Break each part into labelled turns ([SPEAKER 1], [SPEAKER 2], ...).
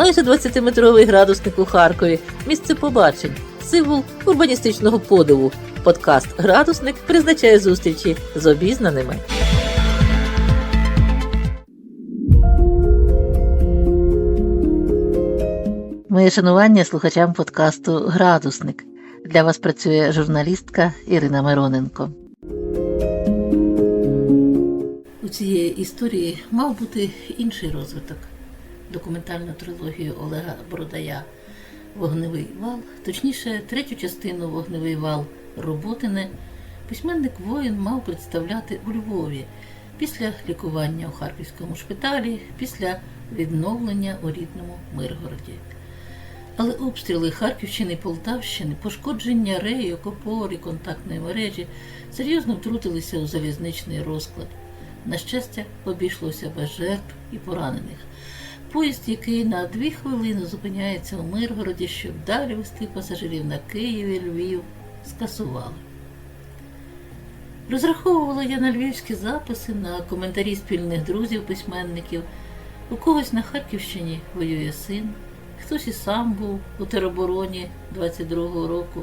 [SPEAKER 1] Майже 20-метровий градусник у Харкові, місце побачень, символ урбаністичного подиву. Подкаст Градусник призначає зустрічі з обізнаними. Моє шанування слухачам подкасту Градусник. Для вас працює журналістка Ірина Мироненко. У цієї історії мав бути інший розвиток. Документальну трилогію Олега Бородая Вогневий вал, точніше, третю частину Вогневий вал Роботине, письменник воїн мав представляти у Львові після лікування у Харківському шпиталі, після відновлення у рідному Миргороді. Але обстріли Харківщини і Полтавщини, пошкодження рею, опори контактної мережі серйозно втрутилися у залізничний розклад. На щастя, обійшлося без жертв і поранених. Поїзд, який на дві хвилини зупиняється у Миргороді, щоб далі вести пасажирів на Київ і Львів, скасували. Розраховувала я на львівські записи, на коментарі спільних друзів, письменників. У когось на Харківщині воює син, хтось і сам був у теробороні 22-го року.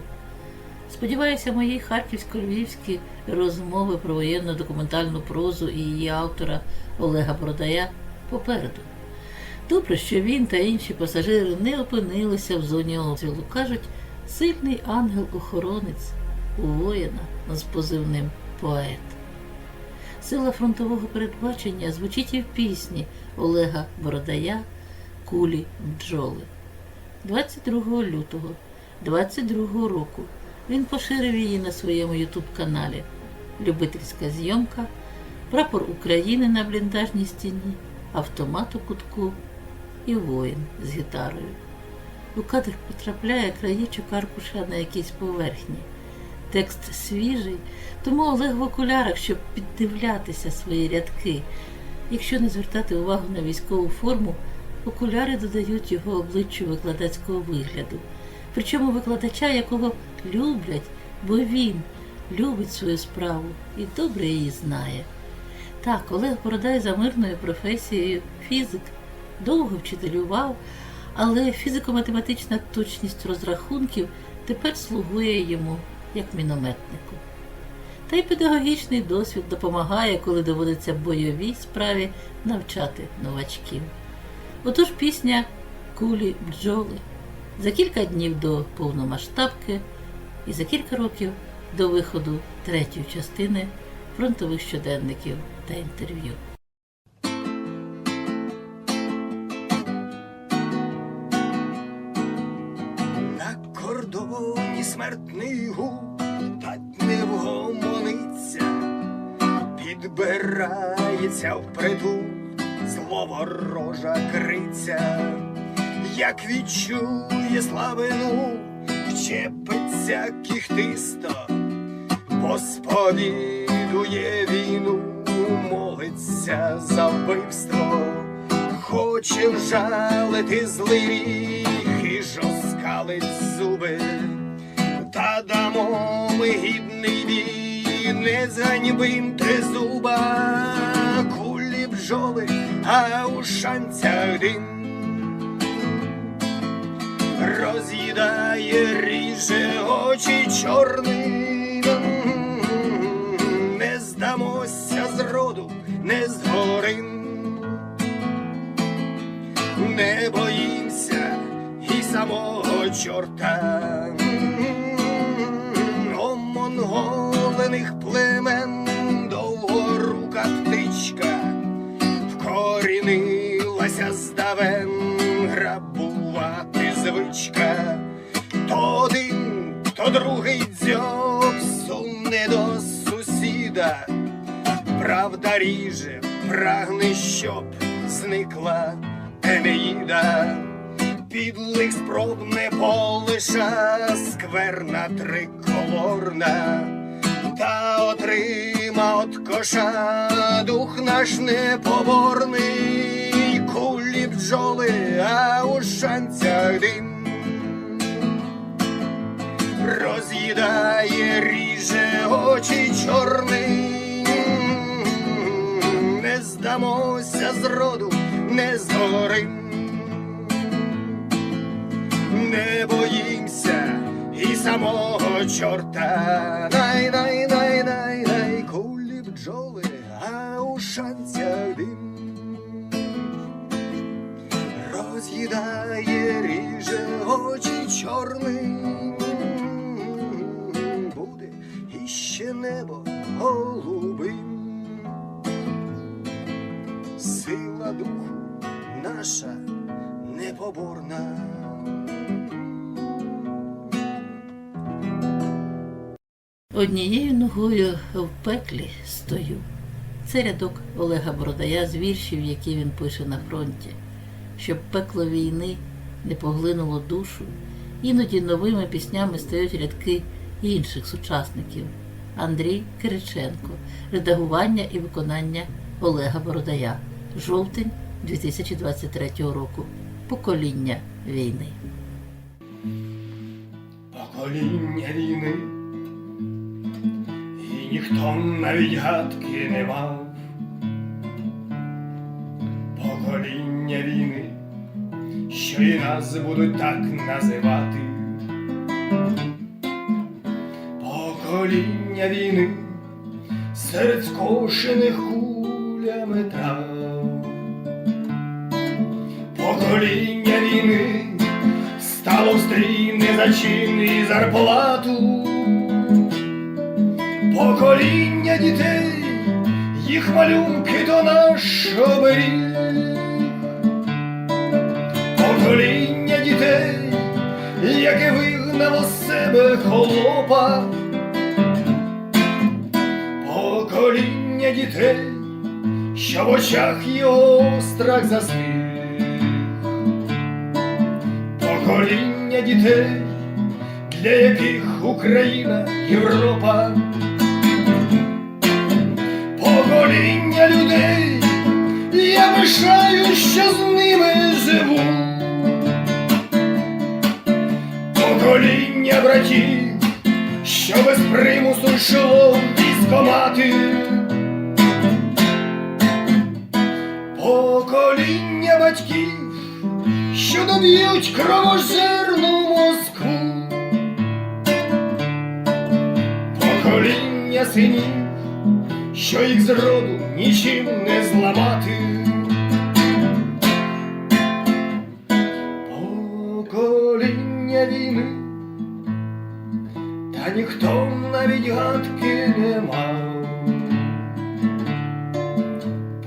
[SPEAKER 1] Сподіваюся, мої харківсько-львівські розмови про воєнну документальну прозу і її автора Олега Бородая попереду. Добре, що він та інші пасажири не опинилися в зоні обстрілу. Кажуть, сильний ангел-охоронець у воїна з позивним поет. Сила фронтового передбачення звучить і в пісні Олега Бородая Кулі бджоли. 22 лютого 22 року він поширив її на своєму ютуб-каналі. Любительська зйомка, прапор України на бліндажній стіні, автомат у кутку і воїн з гітарою. У кадр потрапляє краєчок аркуша на якійсь поверхні. Текст свіжий, тому Олег в окулярах, щоб піддивлятися свої рядки. Якщо не звертати увагу на військову форму, окуляри додають його обличчю викладацького вигляду. Причому викладача, якого люблять, бо він любить свою справу і добре її знає. Так, Олег Бородай за мирною професією фізик, довго вчителював, але фізико-математична точність розрахунків тепер слугує йому як мінометнику. Та й педагогічний досвід допомагає, коли доводиться бойовій справі навчати новачків. Отож пісня Кулі бджоли за кілька днів до повномасштабки і за кілька років до виходу третьої частини фронтових щоденників та інтерв'ю.
[SPEAKER 2] Підбирається впритул зло ворожа криця, як відчує слабину, вчепиться кіхтисто, бо сповідує війну, молиться за вбивство. Хоче вжалити злий ріг і жорскалить зуби, та дамо ми гідний бій, не зганьбим тризуба, бджоли, а у шанцях дим. Роз'їдає, ріже очі чорним, не здамося зроду, не згорим не боїмося і самого чорта. Грабувати. То один, то другий дзьоб суне до сусіда. Правда ріже, прагне, щоб зникла Енеїда. Підлих спроб не полиша скверна триколорна, та отрима от коша дух наш непоборний, кулі бджоли, а у шанцях дим роз'їдає, ріже очі чорний, не здамося зроду, не згорим.
[SPEAKER 3] не боїмся і самого чорта. Най, най, най, най, най, кулі бджоли, а у шанцях дим. Роз'їдає, ріже очі чорним. Іще небо голубим. Сила духу наша непоборна.
[SPEAKER 1] Однією ногою в пеклі стою. Це рядок Олега Бородая з віршів, які він пише на фронті, щоб пекло війни не поглинуло душу. Іноді новими піснями стають рядки інших сучасників. Андрій Кириченко, редагування і виконання Олега Бородая. Жовтень 2023 року. Покоління війни.
[SPEAKER 2] Покоління війни, і ніхто навіть гадки не мав. Покоління війни, що і нас будуть так називати. Покоління війни серед скошених кулями трав. Покоління війни стало в стрій не за чин і зарплату. Покоління дітей, їх малюнки до наш оберіг. Покоління дітей, яке вигнало з себе холопа. Покоління дітей, що в очах його страх застиг покоління дітей, для яких Україна, Європа, покоління людей, я пишаю, що з ними живу, покоління братів, що без примусу йшло військомати. Покоління батьків, що доб'ють кровожерну Москву. Покоління синів, що їх зроду нічим не зламати. Покоління війни, та ніхто навіть гадки не мав.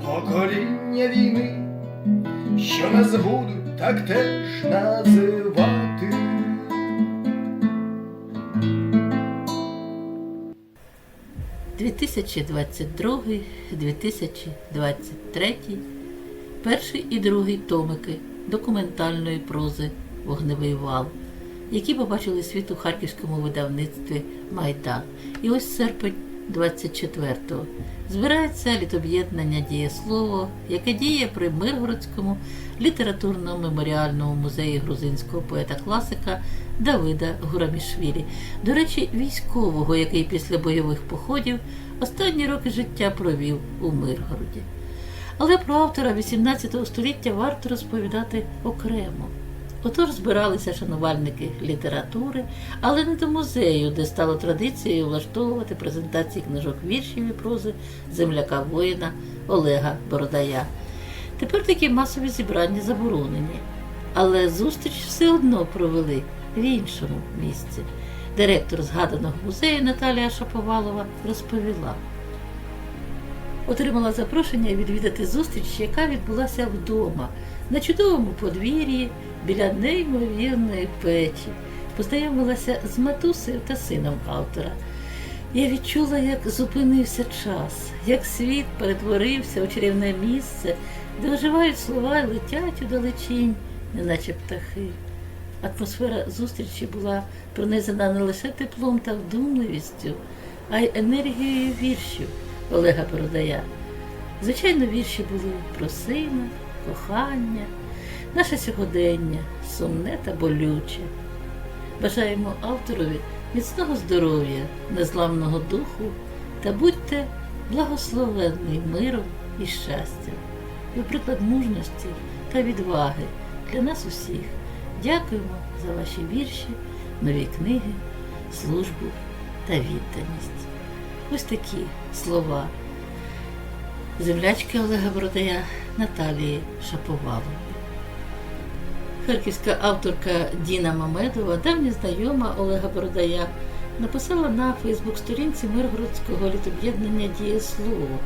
[SPEAKER 2] Покоління війни що нас будуть так теж називати.
[SPEAKER 1] – «2022», «2023», перший і другий томики документальної прози Вогневий вал, які побачили світ у харківському видавництві Майдан. І ось серпень 24-го збирається літоб'єднання дієслово, яке діє при Миргородському літературно-меморіальному музеї грузинського поета-класика Давида Гурамішвілі. До речі, військового, який після бойових походів останні роки життя провів у Миргороді. Але про автора XVIII століття варто розповідати окремо. Отож збиралися шанувальники літератури, але не до музею, де стало традицією влаштовувати презентації книжок віршів і прози земляка воїна Олега Бородая. Тепер такі масові зібрання заборонені, але зустріч все одно провели в іншому місці. Директор згаданого музею Наталія Шаповалова розповіла. Отримала запрошення відвідати зустріч, яка відбулася вдома, на чудовому подвір'ї біля неймовірної печі. Познайомилася з матусею та сином автора. Я відчула, як зупинився час, як світ перетворився у чарівне місце, де оживають слова і летять у далечінь, неначе птахи. Атмосфера зустрічі була пронизана не лише теплом та вдумливістю, а й енергією віршів Олега Бородая. Звичайно, вірші були про сина, кохання, наше сьогодення, сумне та болюче. Бажаємо авторові міцного здоров'я, незламного духу та будьте благословенний миром і щастям. Ви приклад мужності та відваги для нас усіх. Дякуємо за ваші вірші, нові книги, службу та відданість. Ось такі слова землячки Олега Бродая Наталії Шаповалової. Харківська авторка Діна Мамедова, давня знайома Олега Бородая, написала на Фейсбук-сторінці Миргородського літоб'єднання Дієслово.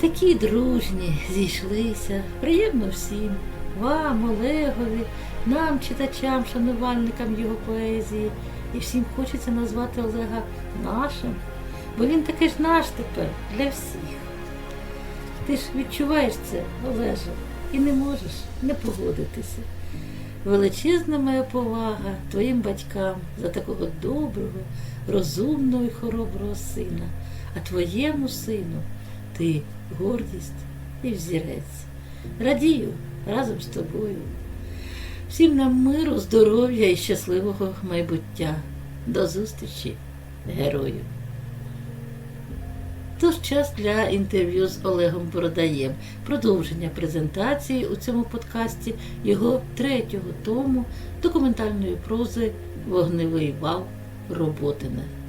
[SPEAKER 1] Такі дружні зійшлися, приємно всім, вам, Олегові, нам, читачам, шанувальникам його поезії. І всім хочеться назвати Олега нашим, бо він таки ж наш тепер для всіх. Ти ж відчуваєш це, Олеже, і не можеш не погодитися. Величезна моя повага твоїм батькам за такого доброго, розумного і хороброго сина, а твоєму сину ти гордість і взірець. Радію разом з тобою. Всім нам миру, здоров'я і щасливого майбуття. До зустрічі, герою! Тож час для інтерв'ю з Олегом Бородаєм, продовження презентації у цьому подкасті його третього тому документальної прози Вогневий вал Роботине.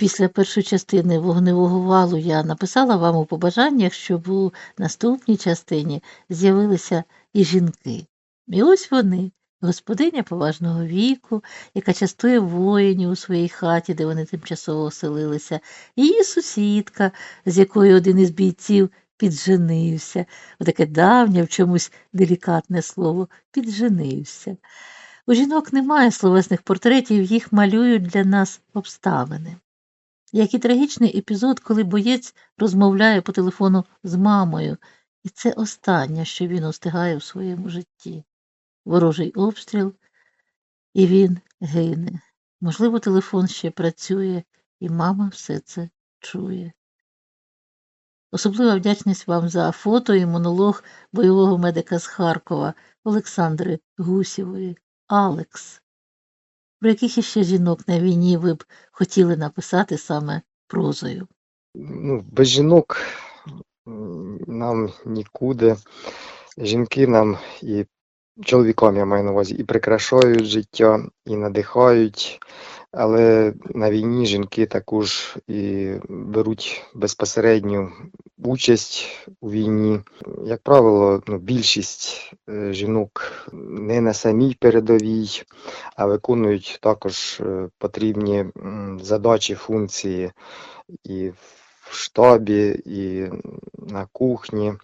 [SPEAKER 1] Після першої частини вогневого валу я написала вам у побажаннях, щоб у наступній частині з'явилися і жінки. І ось вони, господиня поважного віку, яка частує воїнів у своїй хаті, де вони тимчасово оселилися, її сусідка, з якою один із бійців підженився. Отаке давнє в чомусь делікатне слово підженився. У жінок немає словесних портретів, їх малюють для нас обставини. Як і трагічний епізод, коли боєць розмовляє по телефону з мамою, і це останнє, що він устигає в своєму житті. Ворожий обстріл, і він гине. Можливо, телефон ще працює, і мама все це чує. Особлива вдячність вам за фото і монолог бойового медика з Харкова Олександри Гусєвої. Алекс. Про яких іще жінок на війні ви б хотіли написати саме прозою?
[SPEAKER 4] Ну, без жінок нам нікуди. Жінки нам і чоловікам, я маю на увазі, і прикрашають життя, і надихають. Але на війні жінки також і беруть безпосередню участь у війні. Як правило, ну, більшість е, жінок не на самій передовій, а виконують також е, потрібні задачі, функції і в штабі, і на кухні,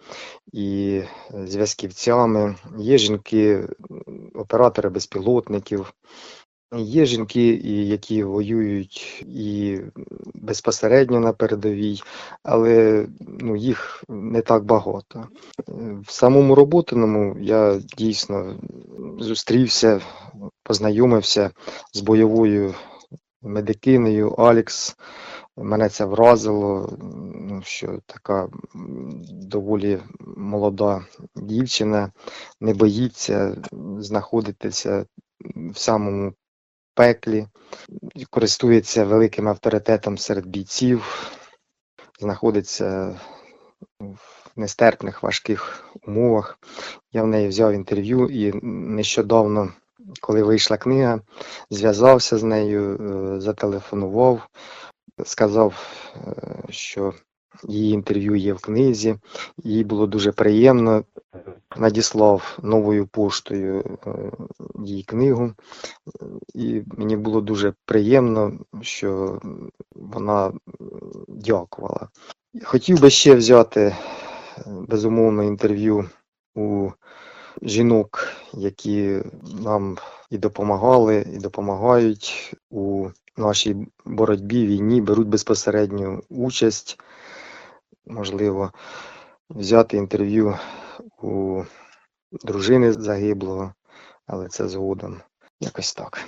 [SPEAKER 4] і зв'язківцями. Є жінки, оператори безпілотників. Є жінки, які воюють і безпосередньо на передовій, але ну, їх не так багато. В самому Роботиному я дійсно зустрівся, познайомився з бойовою медикинею Алікс. Мене це вразило, ну, що така доволі молода дівчина не боїться знаходитися в самому пеклі, користується великим авторитетом серед бійців, знаходиться в нестерпних важких умовах. Я в неї взяв інтерв'ю і нещодавно, коли вийшла книга, зв'язався з нею, е, зателефонував, сказав, е, що її інтерв'ю є в книзі. Їй було дуже приємно. Надіслав новою поштою е, їй книгу, і мені було дуже приємно, що вона дякувала. Хотів би ще взяти е, безумовно інтерв'ю у жінок, які нам і допомагали, і допомагають у нашій боротьбі, війні, беруть безпосередню участь. Можливо, взяти інтерв'ю у дружини загиблого, але це згодом. Якось так.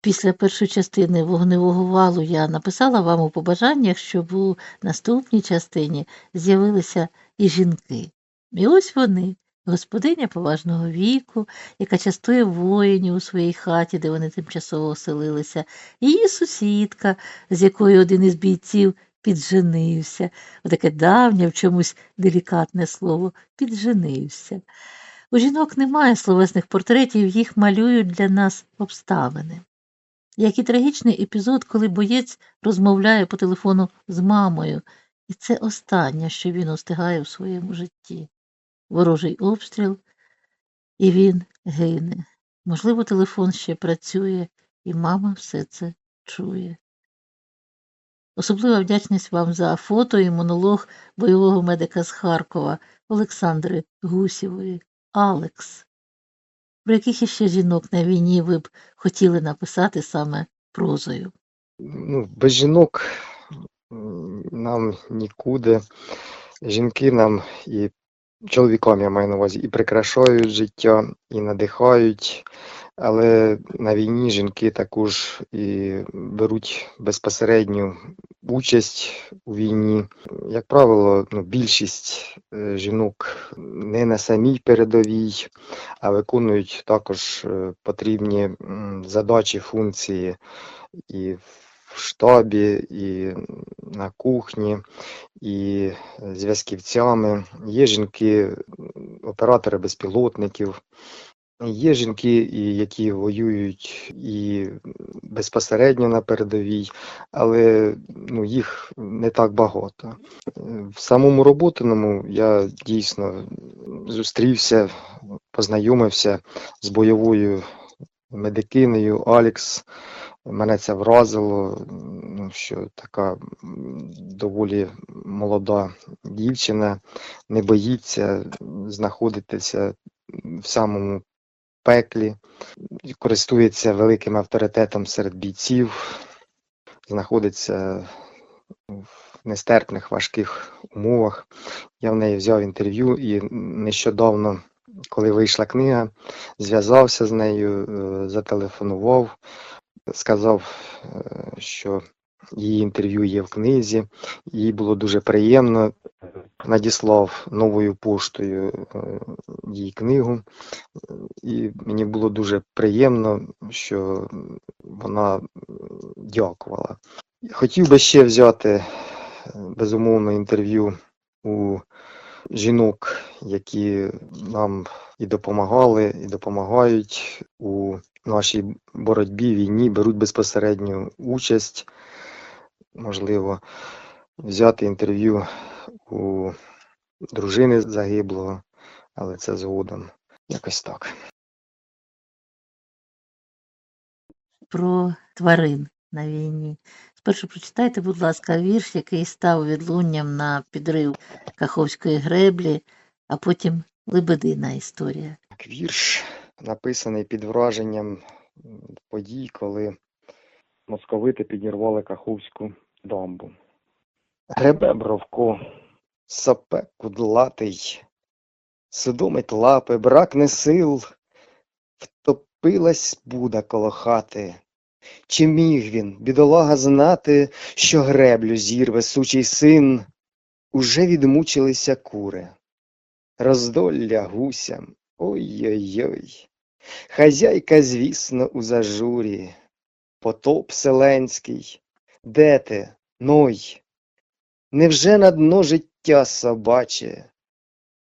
[SPEAKER 1] Після першої частини вогневого валу я написала вам у побажаннях, щоб у наступній частині з'явилися і жінки. І ось вони, господиня поважного віку, яка частує воїнів у своїй хаті, де вони тимчасово оселилися, її сусідка, з якою один із бійців підженився. Отаке давнє в чомусь делікатне слово підженився. У жінок немає словесних портретів, їх малюють для нас обставини. Як і трагічний епізод, коли боєць розмовляє по телефону з мамою, і це останнє, що він устигає в своєму житті. Ворожий обстріл, і він гине. Можливо, телефон ще працює, і мама все це чує. Особлива вдячність вам за фото і монолог бойового медика з Харкова Олександри Гусєвої. Алекс. Про яких іще жінок на війні ви б хотіли написати саме прозою?
[SPEAKER 4] Ну, без жінок нам нікуди. Жінки нам і чоловікам, я маю на увазі, і прикрашають життя, і надихають. Але на війні жінки також і беруть безпосередню участь у війні. Як правило, ну, більшість е, жінок не на самій передовій, а виконують також е, потрібні задачі, функції і в штабі, і на кухні, і зв'язківцями. Є жінки, оператори безпілотників. Є жінки, які воюють і безпосередньо на передовій, але ну, їх не так багато. В самому роботиному я дійсно зустрівся, познайомився з бойовою медикинею Алікс. Мене це вразило, що така доволі молода дівчина не боїться знаходитися в самому пеклі, користується великим авторитетом серед бійців, знаходиться в нестерпних важких умовах. Я в неї взяв інтерв'ю і нещодавно, коли вийшла книга, зв'язався з нею, е, зателефонував, сказав, е, що її інтерв'ю є в книзі. Їй було дуже приємно. Надіслав новою поштою е, їй книгу, і мені було дуже приємно, що вона дякувала. Хотів би ще взяти е, безумовно інтерв'ю у жінок, які нам і допомагали, і допомагають у нашій боротьбі, війні, беруть безпосередню участь. Можливо, взяти інтерв'ю у дружини загиблого, але це згодом. Якось так.
[SPEAKER 1] Про тварин на війні. Спершу прочитайте, будь ласка, вірш, який став відлунням на підрив Каховської греблі, а потім Лебедина історія.
[SPEAKER 4] Так, Вірш написаний під враженням подій, коли московити підірвали Каховську дамбу. Гребе бровко, сапе кудлатий, судомить лапи, бракне сил, втопилась буда коло хати. Чи міг він, бідолага, знати, що греблю зірве сучий син? Уже відмучилися кури, роздолля гусям, ой-ой-ой. Хазяйка, звісно, у зажурі, потоп селенський, де ти, ной? Невже на дно життя собаче?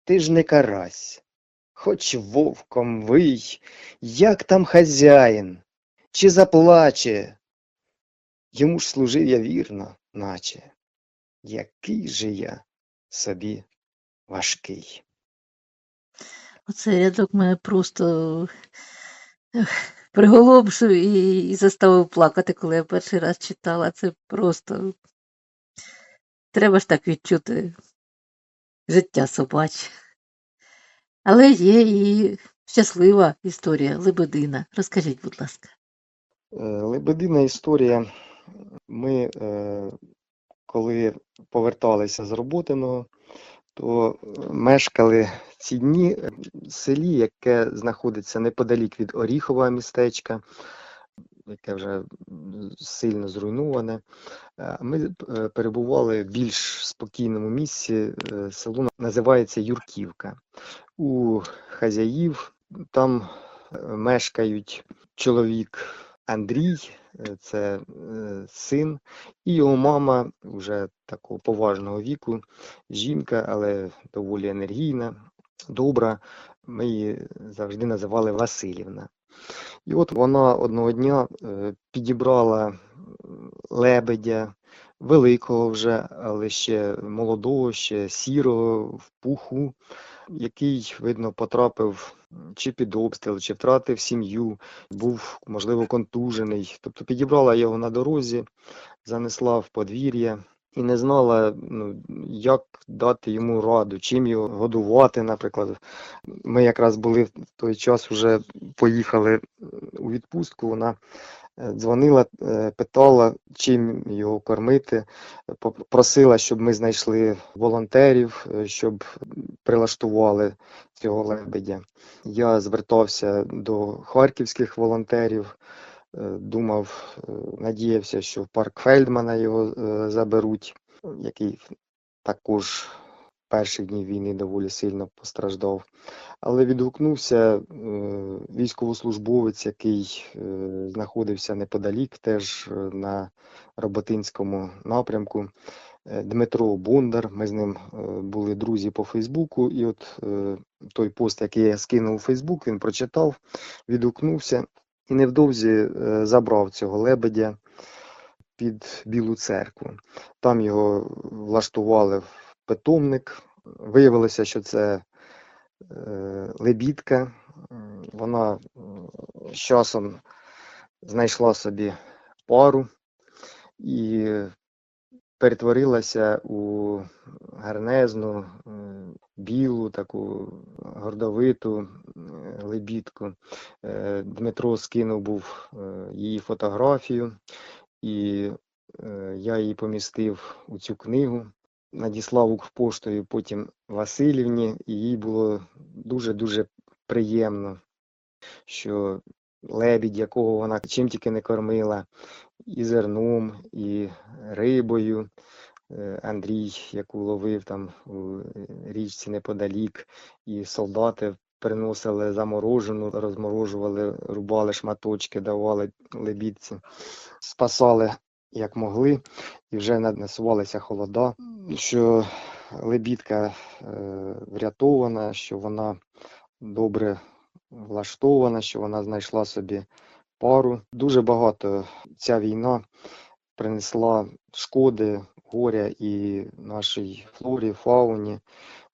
[SPEAKER 4] Ти ж не карась, хоч вовком вий, як там хазяїн, чи заплаче? Йому ж служив я вірно, наче, який же я собі важкий.
[SPEAKER 1] Оцей рядок мене просто приголомшив і, і заставив плакати, коли я перший раз читала. Це просто треба ж так відчути життя собаче. Але є і щаслива історія Лебедина. Розкажіть, будь ласка.
[SPEAKER 4] Е, Лебедина історія. Ми, е, коли поверталися з Роботиного, то е, мешкали ці дні в селі, яке знаходиться неподалік від Оріхового містечка. яке вже сильно зруйноване. Е, Ми е, перебували в більш спокійному місці. Село називається Юрківка. У хазяїв там мешкають чоловік Андрій, е, це е, син, і його мама вже такого поважного віку, жінка, але доволі енергійна, добра. Ми її завжди називали Васильівна. І от вона одного дня е, підібрала лебедя, великого вже, але ще молодого, ще сірого, в пуху, який, видно, потрапив чи під обстріл, чи втратив сім'ю, був, можливо, контужений. Тобто підібрала його на дорозі, занесла в подвір'я і не знала, ну, як дати йому раду, чим його годувати, наприклад. Ми якраз були в той час, вже поїхали у відпустку. Вона е, дзвонила, е, питала, чим його кормити, поп- просила, щоб ми знайшли волонтерів, е, щоб прилаштували цього лебедя. Я звертався до харківських волонтерів, е, думав, е, надіявся, що в парк Фельдмана його е, заберуть, який також перших днів війни доволі сильно постраждав. Але відгукнувся е, військовослужбовець, який е, знаходився неподалік, теж е, на Роботинському напрямку. е, Дмитро Бондар. Ми з ним е, були друзі по Фейсбуку, і от е, той пост, який я скинув у Фейсбук, він прочитав, відгукнувся і невдовзі е, забрав цього лебедя під Білу церкву. Там його влаштували в питомник. Виявилося, що це е, лебідка. Вона з часом знайшла собі пару і перетворилася у гарнезну, е, білу, таку гордовиту е, лебідку. Е, Дмитро скинув був її фотографію, і я її помістив у цю книгу надіслав Укрпоштою потім Васильівні, і їй було дуже-дуже приємно, що лебідь, якого вона чим тільки не кормила, і зерном, і рибою. е, Андрій, яку ловив там у річці неподалік, і солдати приносили заморожену, розморожували, рубали шматочки, давали лебідці, спасали як могли, і вже над- холода, що лебідка е, врятована, що вона добре влаштована, що вона знайшла собі пару. Дуже багато ця війна принесла шкоди, горя і нашій флорі, фауні.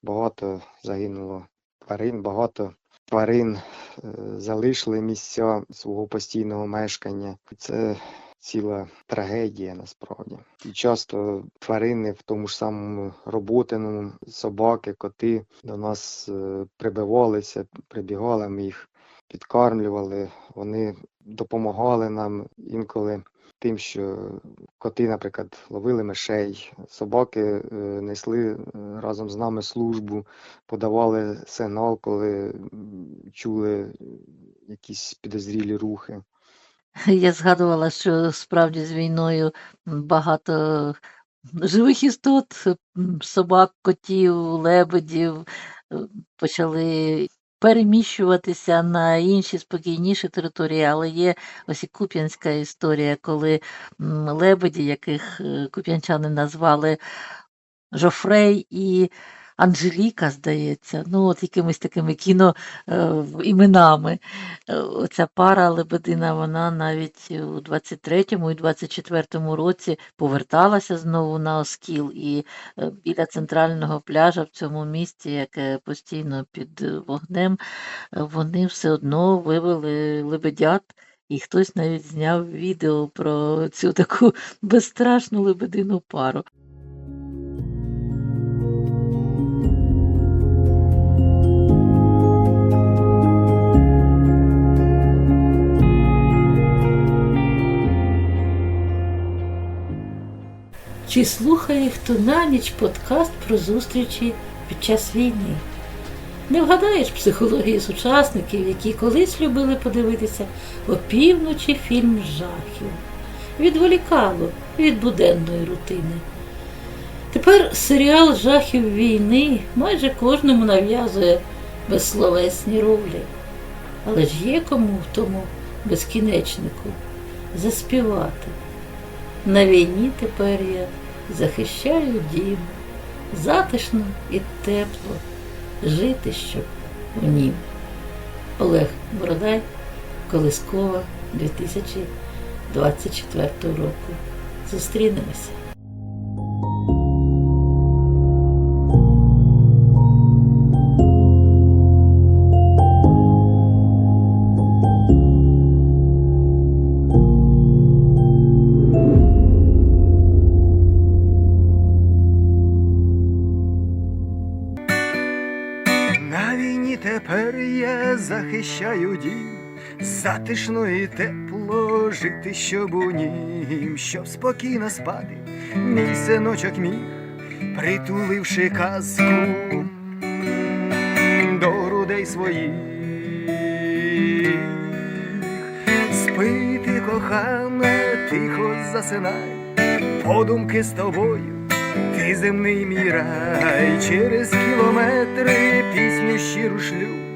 [SPEAKER 4] Багато загинуло тварин, багато тварин е, залишили місця свого постійного мешкання. Це ціла трагедія насправді. І часто тварини в тому ж самому роботиному, собаки, коти до нас е, прибивалися, прибігали, ми їх підкармлювали, вони допомагали нам інколи тим, що коти, наприклад, ловили мишей, собаки е, несли е, разом з нами службу, подавали сигнал, коли чули якісь підозрілі рухи.
[SPEAKER 1] Я згадувала, що справді з війною багато живих істот, собак, котів, лебедів почали переміщуватися на інші спокійніші території, але є ось і Куп'янська історія, коли лебеді, яких е, куп'янчани назвали Жофрей і Анжеліка, здається, ну от якимись такими кіно е, іменами. Е, Оця пара лебедина, вона навіть у 23-му і 24-му році поверталася знову на Оскіл і е, біля центрального пляжа в цьому місті, яке постійно під е, вогнем, вони все одно вивели лебедят. І хтось навіть зняв відео про цю таку безстрашну лебедину пару. Чи слухає хто на ніч подкаст про зустрічі під час війни? Не вгадаєш психології сучасників, які колись любили подивитися опівночі фільм жахів. Відволікало від буденної рутини. Тепер серіал жахів війни майже кожному нав'язує безсловесні ролі. Але ж є кому в тому безкінечнику заспівати. На війні тепер я захищаю дім, затишно і тепло, жити щоб у нім. Олег Бородай, Колискова, 2024 року. Зустрінемося.
[SPEAKER 2] Затишно і тепло жити, щоб у нім, щоб спокійно спати, мій синочок міг, притуливши казку до грудей своїх. Спити, кохане, тихо засинай, подумки з тобою. Ти земний мій рай, через кілометри пісню щиру шлю.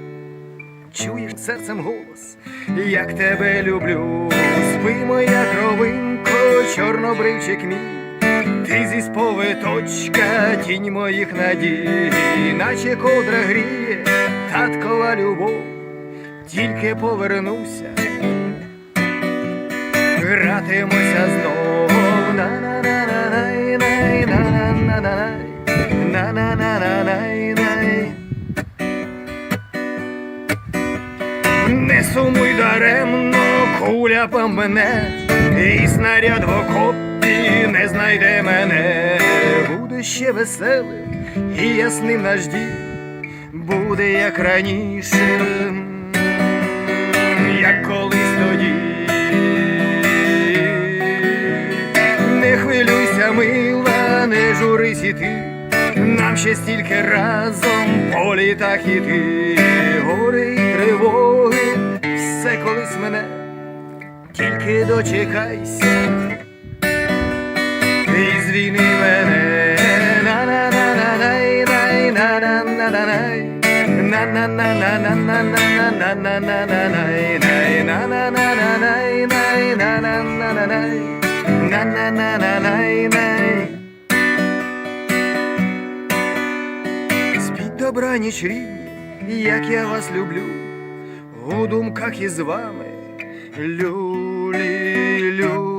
[SPEAKER 2] Чуєш серцем голос, як тебе люблю. Спи, моя кровинко, чорнобривчик мій. Ти зі сповиточка, тінь моїх надій, наче ковдра гріє, таткова любов, тільки повернуся, гратимося знов. На-на-на-на-най-най, Сумуй даремно, куля по мене, і снаряд в окопі не знайде мене. Буде ще веселим і ясним наш дім, буде як раніше, як колись тоді. Не хвилюйся, мила, не журись і ти, нам ще стільки разом по літах іти, гори і тривоги, все колись мене, тільки дочекайся, і звільни мене. Спіть добраніч, рідні, як я вас люблю, у думках із вами люлі, люлі.